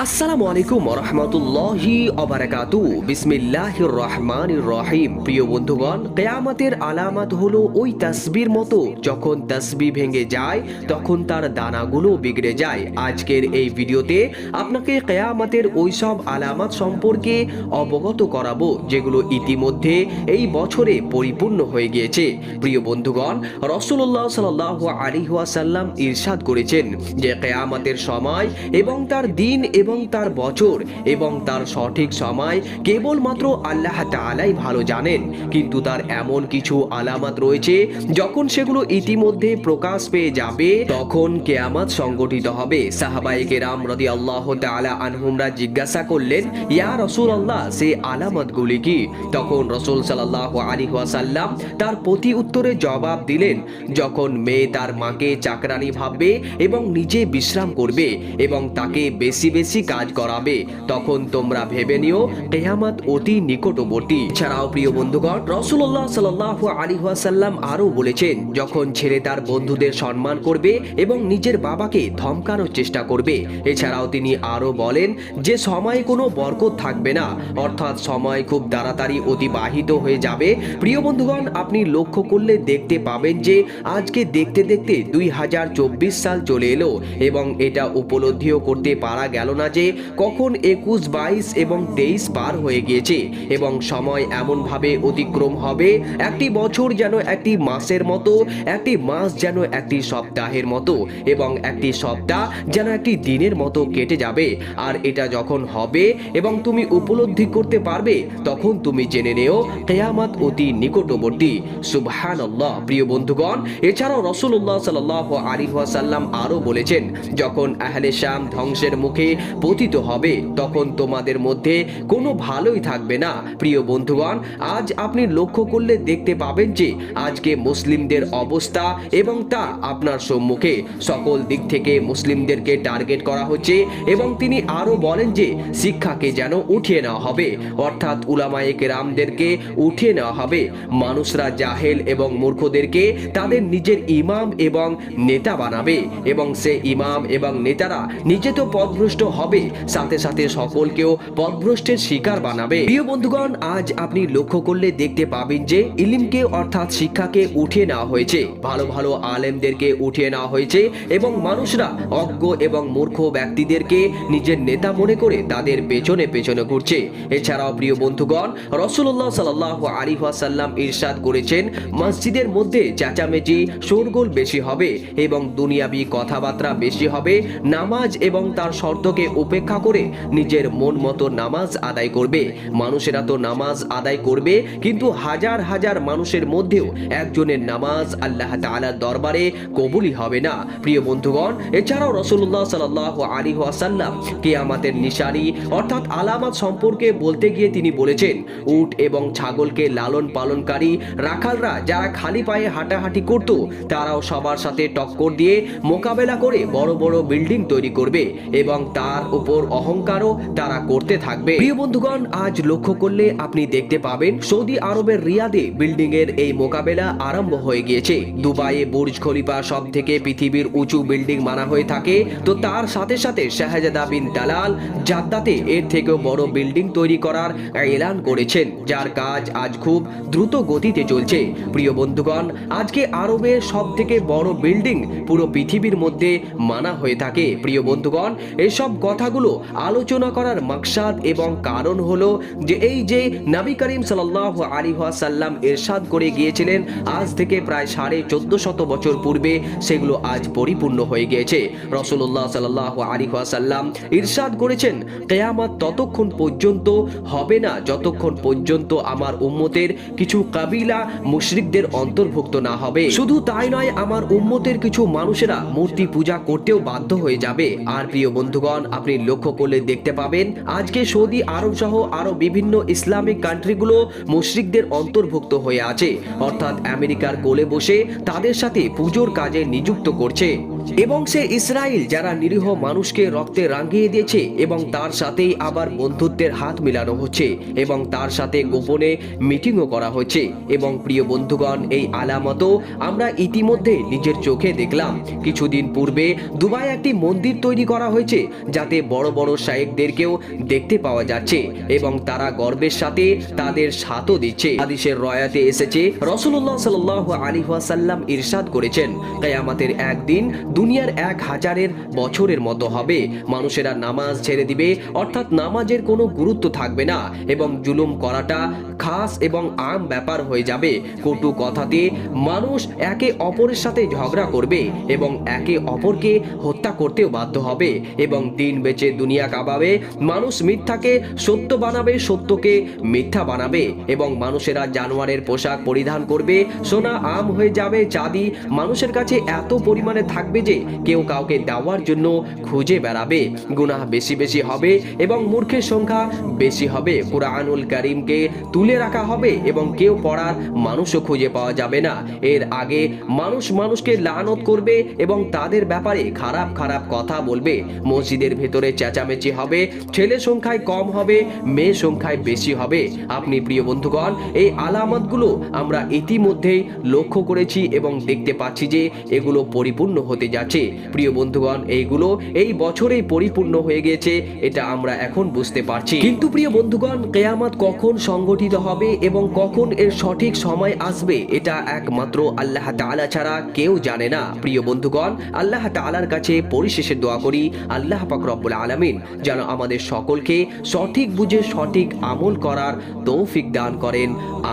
আসসালামু আলাইকুম রহমতুল্লাহি অবরাকাতু বিসমিল্লাহির রহমানির রহিম। প্রিয় বন্ধুগণ, কেয়ামতের আলামত হলো ওই তসবির মতো, যখন তসবি ভেঙে যায়, তখন তার দানাগুলো বিগড়ে যায়। আজকের এই ভিডিওতে আপনাকে কেয়ামতের ওই সব আলামত সম্পর্কে অবগত করাবো, যেগুলো ইতিমধ্যে এই বছরে পরিপূর্ণ হয়ে গিয়েছে। প্রিয় বন্ধুগণ রসুল্লাহ সাল্লাহ আলী ওয়াসাল্লাম ইরশাদ করেছেন যে, কেয়ামতের সময় এবং তার দিন এবং তার বছর এবং তার সঠিক সময় কেবলমাত্র আল্লাহ তাআলাই ভালো জানেন। কিন্তু তার এমন কিছু আলামত রয়েছে, যখন সেগুলো ইতিমধ্যে প্রকাশ পেয়ে যাবে, তখন কেয়ামত সংগঠিত হবে। সাহাবায়ে কেরাম রদি আল্লাহ তাআলা আনহুমরা জিজ্ঞাসা করলেন, ইয়া রসুল আল্লাহ সে আলামতগুলি কি? তখন রসুল সাল্লাহ আলী ওয়াসাল্লাম তার প্রতি উত্তরে জবাব দিলেন, যখন মেয়ে তার মাকে চাকরানি ভাববে এবং নিজে বিশ্রাম করবে এবং তাকে বেশি বেশি কাজ করাবে। তখন তোমরা ভেবে নিও, কেয়ামত অতি নিকটবর্তী। ছাড়াও প্রিয় বন্ধুগণ রসুল্লাহ সাল্লাহ আলী ওয়াসাল্লাম আরও বলেছেন, যখন ছেলে তার বন্ধুদের সম্মান করবে এবং নিজের বাবাকে ধমকানোর চেষ্টা করবে, এছাড়াও তিনি আরও বলেন যে, সময়ে কোনো বরকত থাকবে না, অর্থাৎ সময় খুব তাড়াতাড়ি অতিবাহিত হয়ে যাবে। প্রিয় বন্ধুগণ, আপনি লক্ষ্য করলে দেখতে পাবেন যে, আজকে দেখতে দেখতে দুই হাজার চব্বিশ সাল চলে এলো এবং এটা উপলব্ধিও করতে পারা গেল না। যে কখন একুশ, বাইশ এবং তেইশ পার হয়ে গিয়েছে এবং সময় এমনভাবে অতিক্রম হবে, একটি বছর যেন একটি মাসের মতো, একটি মাস যেন একটি সপ্তাহের মতো এবং একটি সপ্তাহ যেন একটি দিনের মতো কেটে যাবে। আর এটা যখন হবে এবং তুমি উপলব্ধি করতে পারবে, তখন তুমি জেনে নেও, কেয়ামাত অতি নিকটবর্তী। সুবহান আল্লাহ প্রিয় বন্ধুগণ, এছাড়াও রসুল্লাহ সাল্লাহ আলী ওয়াসাল্লাম আরও বলেছেন, যখন আহলে শাম ধ্বংসের মুখে পতিত হবে, তখন তোমাদের মধ্যে কোনো ভালোই থাকবে না। প্রিয় বন্ধুগণ, আজ আপনি লক্ষ্য করলে দেখতে পাবেন যে, আজকে মুসলিমদের অবস্থা এবং তা আপনার সম্মুখে। সকল দিক থেকে মুসলিমদেরকে টার্গেট করা হচ্ছে এবং তিনি আরও বলেন যে, শিক্ষাকে যেন উঠিয়ে নেওয়া হবে। অর্থাৎ উলামায়ে কেরামদেরকে উঠিয়ে নেওয়া হবে। মানুষরা জাহেল এবং মূর্খদেরকে তাদের নিজের ইমাম এবং নেতা বানাবে এবং সে ইমাম এবং নেতারা নিজে তো পথভ্রষ্ট হবে। সাথে সাথে সকলকেও পথভ্রষ্টের শিকার বানাবে। প্রিয় বন্ধুগণ, আজ আপনি লক্ষ্য করলে দেখতে পাবেন যে ইলিমকে অর্থাৎ শিক্ষাকে উঠিয়ে নেওয়া হয়েছে। ভালো ভালো আলেমদেরকে উঠিয়ে নেওয়া হয়েছে এবং মানুষরা অজ্ঞ এবং মূর্খ ব্যক্তিদেরকে নিজের নেতা মনে করে তাদের পেছনে পেছনে ঘুরছে। এছাড়াও প্রিয় বন্ধুগণ রসুল্লাহ সাল্লাহ আলী ওয়াসাল্লাম ইরশাদ করেছেন, মসজিদের মধ্যে চেঁচামেচি শোরগোল বেশি হবে এবং দুনিয়াবি কথাবার্তা বেশি হবে, নামাজ এবং তার শর্তকে উপেক্ষা করে নিজের মন মতো নামাজ আদায় করবে। মানুষেরা তো নামাজ আদায় করবে, কিন্তু হাজার হাজার মানুষের মধ্যেও একজনের নামাজ আল্লাহ তাআলার দরবারে কবুলই হবে না। প্রিয় বন্ধুগণ, এছাড়াও রসুল্লাহ সাল্লাহ আলী ওয়াসাল্লাম কেয়ামাতের নিশানি, অর্থাৎ আলামাত সম্পর্কে বলতে গিয়ে তিনি বলেছেন, উট এবং ছাগলকে লালন পালনকারী রাখালরা যারা খালি পায়ে হাঁটাহাঁটি করত, তারাও সবার সাথে টক্কর দিয়ে মোকাবেলা করে বড় বড় বিল্ডিং তৈরি করবে এবং তার উপর অহংকারও তারা করতে থাকবে। প্রিয় বন্ধুগণ, আজ লক্ষ্য করলে আপনি দেখতে পাবেন, সৌদি আরবের রিয়াদে বিল্ডিং এর এই মোকাবেলা আরম্ভ হয়ে গিয়েছে। দুবাইয়ে বুর্জ খলিফা সব থেকে পৃথিবীর উঁচু বিল্ডিং মানা হয়ে থাকে। তো তার সাথে সাথে শাহজাদা বিন দালাল জাদ্দাতে এর থেকেও বড় বিল্ডিং তৈরি করার এলান করেছেন, যার কাজ আজ খুব দ্রুত গতিতে চলছে। প্রিয় বন্ধুগণ, আজকে আরবের সব থেকে বড় বিল্ডিং পুরো পৃথিবীর মধ্যে মানা হয়ে থাকে। প্রিয় বন্ধুগণ, এসব কথাগুলো আলোচনা করার মাকসাদ এবং কারণ হলো যে এই যে নবী করিম সাল্লাহ আলী সাল্লাম এরশাদ করে গিয়েছিলেন, আজ থেকে প্রায় সাড়ে চোদ্দ শত বছর পূর্বে সেগুলো আজ পরিপূর্ণ হয়ে গিয়েছে। রসুল্লাহ সাল্লাহ আলী সাল্লাম ইরশাদ করেছেন, কেয়ামত ততক্ষণ পর্যন্ত হবে না, যতক্ষণ পর্যন্ত আমার উম্মতের কিছু কাবিলা মুশরিকদের অন্তর্ভুক্ত না হবে। শুধু তাই নয়, আমার উম্মতের কিছু মানুষেরা মূর্তি পূজা করতেও বাধ্য হয়ে যাবে। আর প্রিয় বন্ধুগণ আপনি লক্ষ্য করলে দেখতে পাবেন, আজকে সৌদি আরব সহ আরও বিভিন্ন ইসলামিক কান্ট্রিগুলো মুশরিকদের অন্তর্ভুক্ত হয়ে আছে। অর্থাৎ আমেরিকার কোলে বসে তাদের সাথে পুজোর কাজে নিযুক্ত করছে। এবং সে ইসরায়েল যারা নিরীহ মানুষকে রক্তে রাঙিয়ে দিয়েছে এবং তার সাথেই আবার বন্ধুত্বের হাত মিলানো হচ্ছে এবং তার সাথে গোপনে মিটিংও করা হচ্ছে। এবং প্রিয় বন্ধুগণ এই আলামতও আমরা ইতিমধ্যে নিজের চোখে দেখলাম। কিছুদিন পূর্বে দুবাই একটি মন্দির তৈরি করা হয়েছে যাতে বড় বড় শায়েকদেরকেও দেখতে পাওয়া যাচ্ছে এবং তারা গর্বের সাথে তাদের সাতও দিচ্ছে। হাদিসের রয়াতে এসেছে রসুল্লাহ সাল আলী ওয়াসাল্লাম ইরশাদ করেছেন কেয়ামাতের একদিন দুনিয়ার এক হাজারের বছরের মতো হবে। মানুষেরা নামাজ ছেড়ে দিবে, অর্থাৎ নামাজের কোনো গুরুত্ব থাকবে না এবং জুলুম করাটা খাস এবং আম ব্যাপার হয়ে যাবে। কটু কথাতে, মানুষ একে অপরের সাথে ঝগড়া করবে এবং একে অপরকে হত্যা করতেও বাধ্য হবে এবং দিন বেচে দুনিয়া কাবাবে মানুষ মিথ্যাকে সত্য বানাবে, সত্যকে মিথ্যা বানাবে এবং মানুষেরা জানোয়ারের পোশাক পরিধান করবে। সোনা আম হয়ে যাবে, চাঁদি মানুষের কাছে এত পরিমাণে থাকবে যে কেউ কাউকে দেওয়ার জন্য খুঁজে বেড়াবে। গুনাহ বেশি বেশি হবে এবং মূর্খের সংখ্যা বেশি হবে। কুরআনুল করিমকে তুলে রাখা হবে এবং কেউ পড়ার মানুষও খুঁজে পাওয়া যাবে না। এর আগে মানুষ মানুষকে লানত করবে এবং তাদের ব্যাপারে খারাপ খারাপ কথা বলবে। মসজিদের ভেতরে চেঁচামেচি হবে ছেলে সংখ্যায় কম হবে মেয়ে সংখ্যায় বেশি হবে। আপনি প্রিয় বন্ধুগণ, এই আলামতগুলো আমরা ইতিমধ্যেই লক্ষ্য করেছি এবং দেখতে পাচ্ছি যে এগুলো পরিপূর্ণ হতে যাচ্ছে। প্রিয় বন্ধুগণ, এইগুলো এই বছরেই পরিপূর্ণ হয়ে গেছে এটা আমরা এখন বুঝতে পারছি। কিন্তু প্রিয় বন্ধুগণ, কেয়ামত কখন সংগঠিত হবে এবং কখন এর সঠিক সময় আসবে, এটা একমাত্র আল্লাহ তাআলা ছাড়া কেউ জানে না। প্রিয় বন্ধুগণ, আল্লাহ তাআলার কাছে পরিশেষে দোয়া করি, আল্লাহ পাক রব্বুল আলামিন যেন আমাদের সকলকে সঠিক বুঝে সঠিক আমল করার তৌফিক দান করেন।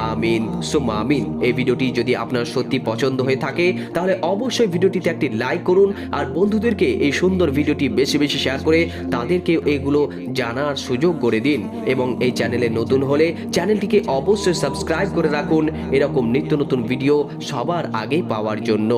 আমিন, সুম্মা আমিন। এই ভিডিওটি যদি আপনার সত্যি পছন্দ হয়ে থাকে, তাহলে অবশ্যই ভিডিওটিতে একটি লাইক করুন আর বন্ধুদেরকে এই সুন্দর ভিডিওটি বেশি বেশি শেয়ার করে তাদেরকে এগুলো জানার সুযোগ করে দিন এবং এই চ্যানেলে নতুন হলে চ্যানেলটিকে অবশ্যই সাবস্ক্রাইব করে রাখুন। এরকম নিত্য নতুন ভিডিও সবার আগে পাওয়ার জন্য।